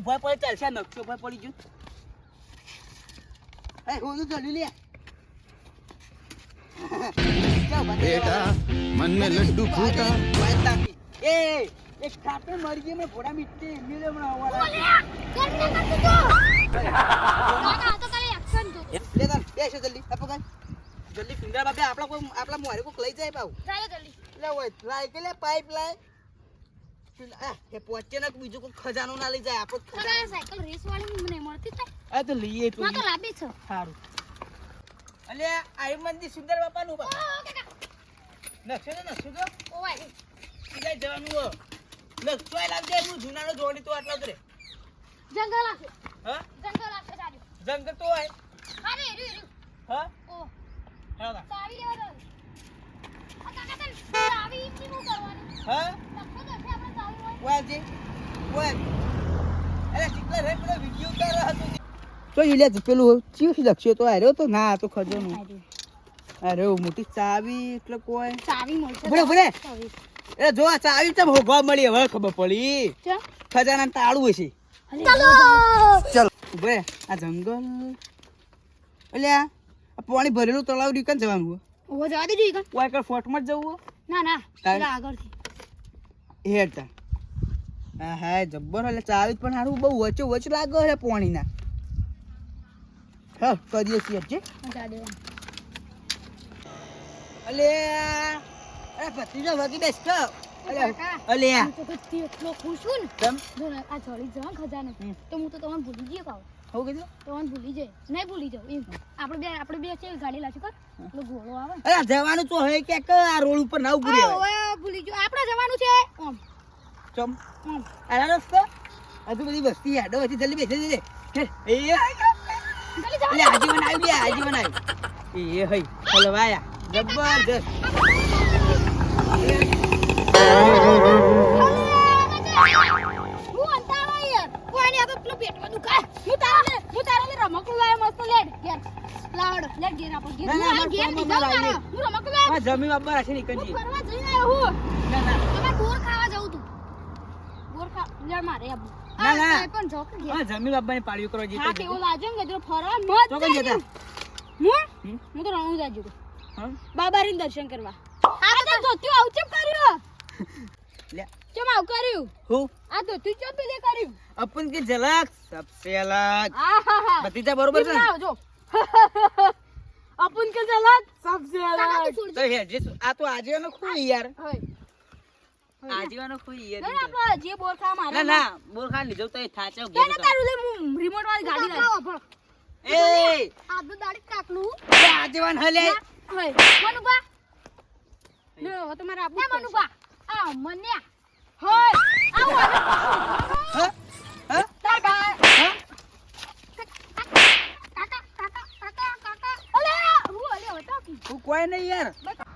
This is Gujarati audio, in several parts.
ઊભા પડે ચાલશે નકશો ભાઈ પડી ગયો. એ હું જલ્દી લે. બેટા મન મે લડ્ડુ ફૂટા એ એક કાપે મરી ગયો મે ઘોડા મીટતે એમની લે મને હવાલા કરને કરતો તો કાકા તો કરે એક્શન જો લે કર બેસ જલ્દી. આપો કર જલ્દી પિંડા બાબે આપણા કોઈ આપણા મોરે કોક લઈ જાય પાઉ ચાલો જલ્દી. લે ઓય લાઈ એ ને બીજું કોઈ ખજાનો ના લઈ જાય આપણો આ તો લઈએ તો સારું અલે આ મંદિર સુંદર બાપાનું બા. નકશો તો નકશો તો. સીધા જવાનું હો નકશો લાવજે હું જૂનાનો જોડી તો આટલો જ રે. જંગલ આખે. હા? જંગલ આખે સારું જંગલ તો હોય. અરે રે રે હા? ઓ. હા બા. ચાવી લેવા દો આ કાકા તને ચાવી ઇન્ટી મુ કરવાની. હા? લખો તો વાજે વાજ. અરે કેટલા રે પેલો વિડિયો કર હતો તો ઈલે પેલું ચીવ લક્ષ્યો તો આર્યો તો? ના તો ખજો નું અરે મોટી ચાવી એટલે કોઈ. ચાવી મળશે ભલે, ભલે. એ જો આ ચાવી તમ ભોગવા મળી હવે ખબર પડી. ખજાના તાળું હશે. ચલો ચલો. ઉભે આ જંગલ. અલ્યા આ પાણી ભરેલું તળાવ રીકન જવાનું હો જવા દેજો ઈ કાન. ઓય કર ફોટમાં જ જવું ના ના આગળથી. હેડ તા. હા હા જબ્બર એટલે ચાવી પણ સારું બહુ વચ્ચે વચ લાગે છે પાણીના. હા કરીએ છીએ આ દેવાનું અલ્યા અરે ભત્રીજો વગી બેસ તો અલે. તો કચ્છી એટલો ખુશ છું ને. તમ આ ચડી જવા ખજાને. તો હું તો તમને ભૂલી ગયો કાવ હું કીધું? તમને ભૂલી જાય નહીં ભૂલી જાઉં એમ. આપણે બે આપણે બે છે ગાડી લાશું કર. પેલો ઘોડો આવે. અરે જવાનું તો હે કે આ રોડ ઉપર ના ઉભું આ ભૂલી ગયો. આપણે જવાનું છે. ઓમ. ચમ. આના રસ્તો? હજુ બધી વસ્તી યાદો હતી જલ્દી બેસી જજે. એ. આજીવન આવી ગયા આજીવન આવી. એ હઈ હલવાયા. જબરજસ્ત. હું અંતાળો યાર. કોઈ નહીં આ તો પેલું પેટમાં દુખાય. હું તારા લે હું તારા લે રમકડું લાવ્યો મસ્ત લેડ. ઘેર. લાવડ લેડ ઘેર આપો ઘેર. ના, ના, હું આ મારે ઘેર ફોનમાં નહીં જાઉં લાવી. તારા. હું રમકડું લાવ્યો. આ જમી બાબા રાખી નીકળજી આવ્યો ના ના તમે બોર ખાવા જવું તું બોર ખા લે મારે આબુ. ના, ના. પણ જોક ઘેર આ જમી બાબાની પાળીઓ કરવા જતો હા કેવો લાગ્યો ને કીધું ફરવા મત કઈ જતા. હું હું તો રણું જાજુ હા? બાબારીને દર્શન કરવા. આ તો ધોત્યું આવું ચમ કર્યું? લે. ચમ આવું કર્યું? હું? આ ધોત્યું ચમ પેલે કર્યું? અપન કે ઝલક સબસે અલગ. ભતીજા બરોબર છે ને? ના, અપુન કે જલાત સબસે અલગ. તો હે જે આ તો આજીવનો ખુઈ યાર. હોય. આજીવનો ખુઈ યાર ના, જે બોર મારે ના ના બોર લીધો તો એ થાચો કે ના તારું લે હું રિમોટ વાળી ગાડી લાવી એ આ દાડી કાકલું એ હલે હોય મનુબા લે હવે તમારે આબુ ના મનુબા આ મને. હોય આવો હા? હા? તાર બા હા? કાકા કાકા કાકા કાકા અલે હું અલે હતો કી હું કોઈ નહીં યાર.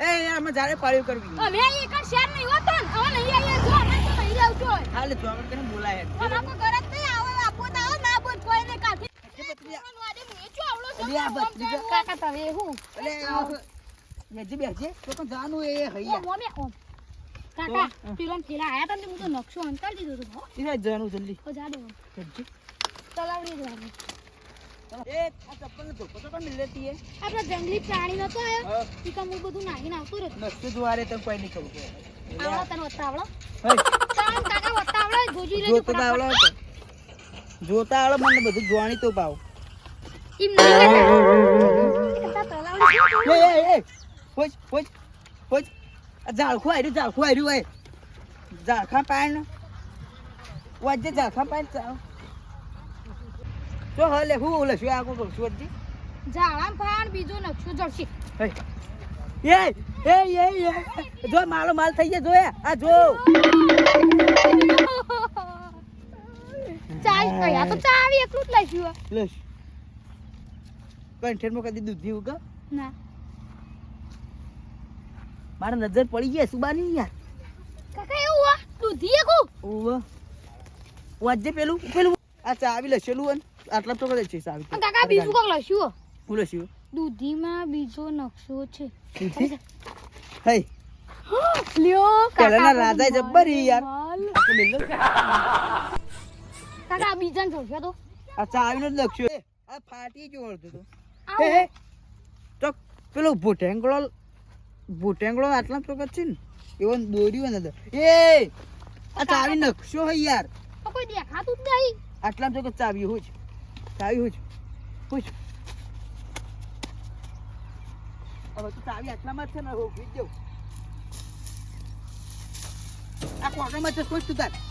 એ યાર અમે જારે પાડ્યું કરવી. એક શેર નહીં હોતો હાલે તો જાનું જલ્દી તો જા દે આપડે જંગલી પ્રાણી નતો આયો કામ હું બધું નાખીને આવતો રહ્યો. નસ્તો દ્વારે તો કોઈ નહીં ખબર આવડો તને વત્તા આવડો? હે? કાકા વત્તા આવડો? જોજી લેજો જોતા તો જોતા આવડે મને બધું જોવાની તો પાવ. ઈમ નહીં એ એ પોચ પોચ પોચ. ઝાડખું આર્યું ઝાડખું આયરું હોય ઝાડખા પાણ વાજે ઝાડખા પાણ ચાવ તો હલે હું ઓલે શું આગળ વચ્ચે? ઝાડામ ફાણ બીજો નકશો જડશે. એ એ એ જો મારો માલ થઈ જાય? જો આ જો. ચાલ કયા તો ચાવી એકલું જ લઈશું લસ કંઠેરમાં કદી દૂધી ઉગા? ના. મારા નજર પડી ગયા સુબાની યાર. કાકા એવું આ દૂધી એકું ઓવ વાજે પેલું પેલું આ ચાવી લસેલું અને આટલા તો કરે છે ચાવી. કાકા બીજું કોક લઈશું હું. લસ્યું દૂધીમાં બીજો નકશો છે. હે? લ્યો કાકા રાજા જબ્બરી યાર. કાકા આ બીજાને જોડશે તો. આ ચાવીનો જ નકશો આ ફાટી ગયો અડધો તો. હે તો પેલો ભૂટેંગળો ભૂટેંગળો આટલા ચોકત છે ને? એવો દોર્યો ને એ આ ચાવી નકશો હે યાર. કોઈ દેખાતું જ નહીં. આટલા ચોકત ચાવી હોય છે ચાવી હોય છે હોય છે હવે તો ચાવી આટલામાં જ છે ને રોકી જ દઉં આ કોટરમાં છે કોઈ સુધાર. તાર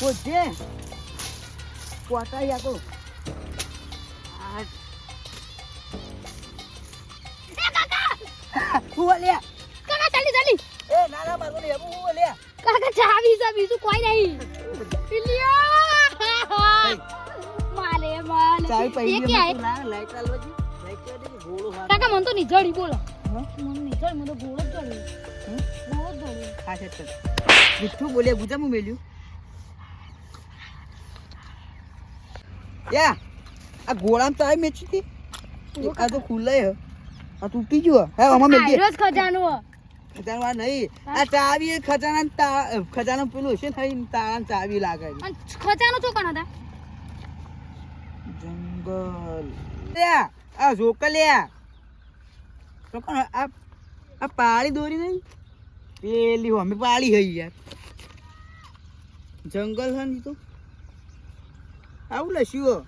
કોટાઈ કોટા યા તો આ. એ કાકા! ચાવી છે બીજું કોઈ નહીં. ચાવી હે? ના લાઈટ ચાલવા જી લાઈટ ચાલવા જી કાકા મન તો નિઝળી બોલો. મને તો જ? જ હા છે મીઠું મેલ્યું? યા આ ગોળામાં તો આવી મેચી હતી. આ તો ખુલ્લાય આ તૂટી ગયો. હે આમાં મેલ ખજાનો. આ નહીં. આ ચાવી ખજાના તા ખજાનો પેલું છે થઈ તાળા ચાવી લાગે ખજાનો છો કણ હતા? લ્યા આ જોકલ્યા તો કોણ આ આ પાળી દોરી નહીં પેલી અમે પાળી હઈ યાર. જંગલ હે ને તો. આવું લસ્યું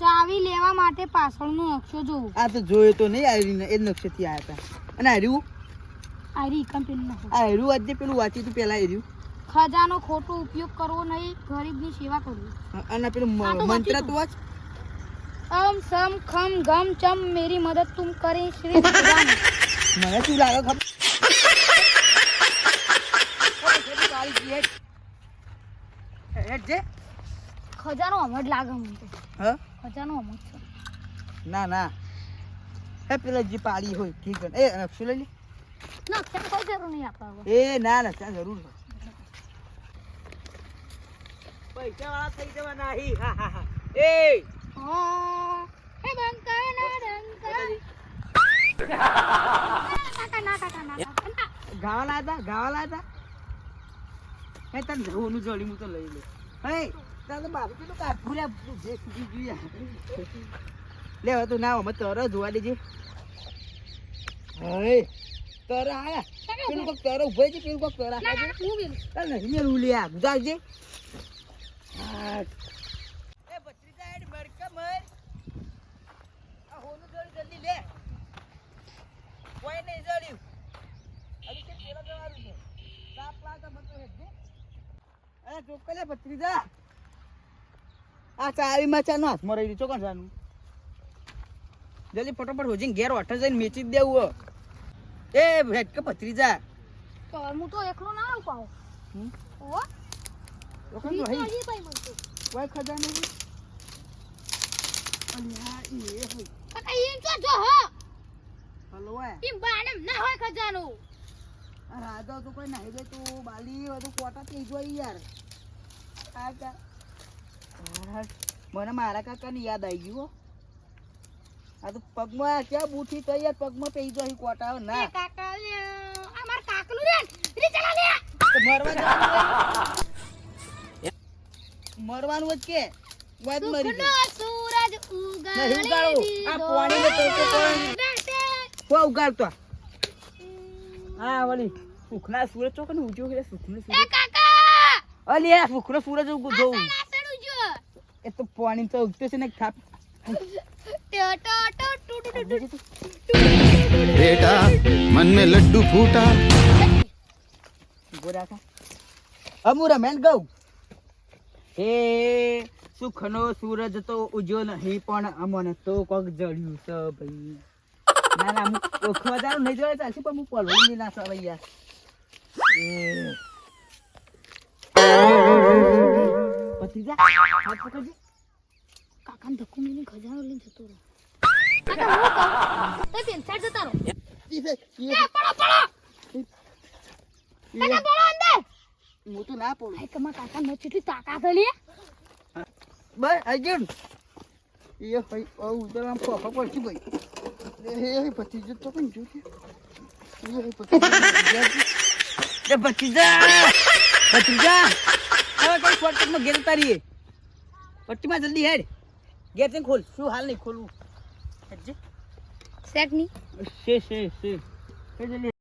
ચાવી લેવા માટે પાછળનો નકશો જોવો આ તો જોયો તો નહીં આયરી એ જ નક્ષથી આયા હતા. અને આર્યું આયરી કંપની નો આયરું આજે પેલું વાંચ્યું હતું પેલા આયરું ખજાનો ખોટો ઉપયોગ કરવો નહીં ગરીબની સેવા કરવી. અને પેલું તો મંત્ર તો. વાંચ અમ સમ ખમ ગમ ચમ મેરી મદદ તુમ કરે શ્રી મને શું લાગે ખબર? જે. ખજાનો અમર લાગે મને તો. હા? ખજાનો અમર છે. ના ના. હે પેલા જે પાડી હોય ઠીક છે. એ નકશો લઈ લે. કોઈ જરૂર નહીં આપવા એ ના ના જરૂર હોય. પૈસા વાળા થઈ જવાના હી હા હા હા એ હા. બંકા ના ડંકા. ના કાકા ના કાકા. ગાવા લાતા ગાવા લાતા હે તને જવાનું જડી હું તો લઈ લે હે તાર તો બાપુ કેટલું કાઢું જે સુધી જોઈએ લે હવે તું ના અમે તરો જોવા દેજે હે તરો આયા પેલું કોક તરો ઊભો છે પેલું કોક તરો. ચાલ નહીં મેલું લે આ ગુજારજે એ ભત્રીજા હેડ મરકા મર આ હોનું જોડી જલ્દી લે કોઈ નહીં જડ્યું અરે કે પેલા જવાનું છે સાપ લાગે મતો હેડ અરે ચોકલે ભત્રીજા આ ચાવી માં ચાનો હાથમાં રહી ચોકન ચાનું જલ્દી ફટોફટ હોજીને ઘેર ઓઠે જઈને મેચી જ દેવું એ ભેટ કે ભત્રીજા હું તો એકલો ના આવું? ઓહો, તો હઈ એ હોય કાકા એમ તો જો હો. હલો એ એમ બાને ના હોય ખજાનો. આ રાધા તો કોઈ નાહી ગઈ તો બાલી બધું કોટા થઈ ગયો યાર આ કા મને મારા કાકાની યાદ આવી ગયું આ તો પગમાં ક્યાં બૂઠી તો યાર પગમાં પેઈ જો કોટા ના કાકા લે. આ માર કાકલું રે. રી ચલા લે. મરવા. મરવાનું જ કે. વાત મરી ગઈ સૂરજ ઉગાડે નહીં આ પાણી ને તોકો કોણ? હો ઉગાડતો હા વળી. સુખના સૂરજ તો ને ઉજો કે સુખના સૂરજ? કાકા! અલી આ સુખનો સૂરજ ઉગો જો એ તો પાણી તો ઉગતો છે ને ખાપ બેટા મન મે લડ્ડુ ફૂટા. ગોરા કા અમુરા મેન ગઉ. એ સુખનો સૂરજ તો ઉજ્યો નહીં પણ અમને તો કોક જડ્યું છે ભાઈ ના ના હું ઓખવા જાઉં નહીં જોડે ચાલશે પણ હું પલવું નહીં ના સવાય યાર એ ભત્રીજા, હાથ પકડજે. કાકાને ધક્કો મારીને ખજાનો લઈને જતો રહો. કાકા હું કહું. તો પેન્સાર જતા રહો. ઈ છે, ઈ એ છે, પડો પડો. કાકા પડો અંદર. હું તો ના પડું. ભાઈ તમારા કાકા ને કેટલી તાકાત લે. બસ ગયું એ ભાઈ ઉતરવા ફોફા પડશે ભાઈ. એ ભત્રીજો તો પણ જોજે એ ભત્રીજો એ ભત્રીજા! જા હવે કઈ શોર્ટકટમાં ઘેર ઉતારીએ. પટ્ટીમાં જલ્દી હેડ. ગેર છે ખોલ. શું હાલ નહીં ખોલવું? સેટ નહીં શે શે છે જલ્દી.